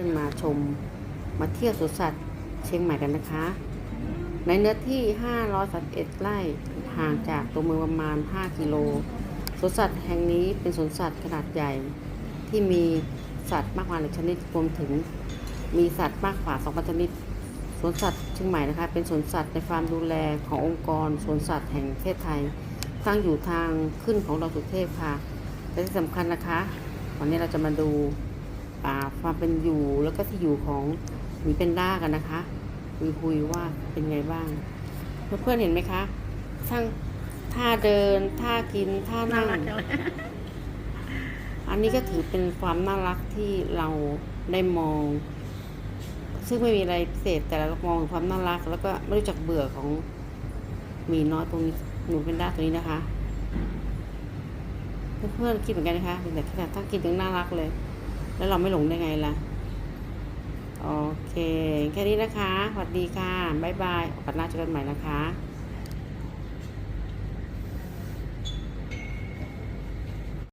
พื่อนมาชมมาเที่ยวสวนสัตว์เชียงใหม่กันนะคะ ในเนื้อที่531ไร่ห่างจากตัวเมืองประมาณ 5 กิโลสวนสัตว์แห่งนี้เป็นสวนสัตว์ขนาดใหญ่ ที่มีสัตว์มากมายหลายชนิดรวมถึงมีสัตว์มากกว่า2,000ชนิดสวนสัตว์เชียงใหม่นะคะ เป็นสวนสัตว์ในความดูแลขององค์กรสวนสัตว์แห่งประเทศไทยตั้งอยู่ทางขึ้นของดอยสุเทพค่ะและที่สำคัญนะคะ วันนี้เราจะมาดู ความเป็นอยู่แล้วก็ที่อยู่ของหมีเป็นด้ากันนะคะคุยคุยว่าเป็นไงบ้าง เพื่อนๆเห็นไหมคะทั้งท่าเดินท่ากินท่าน่านั่งรักจังเลยอันนี้ก็ถือเป็นความน่ารักที่เราได้มอง ซึ่งไม่มีอะไรพิเศษแต่เรามองถึงความน่ารัก แล้วก็ไม่รู้จักเบื่อของหมีน้อยตรงนี้หนูเป็นด้าตัวนี้นะคะ เพื่อนๆคิดเหมือนกันนะคะแต่ขนาดถ้าคิดถึงน่ารักเลย แล้วเราไม่หลงได้ไงล่ะ โอเค แค่นี้นะคะ สวัสดีค่ะ บ๊ายบายโอกาสหน้าเจอกันใหม่นะคะ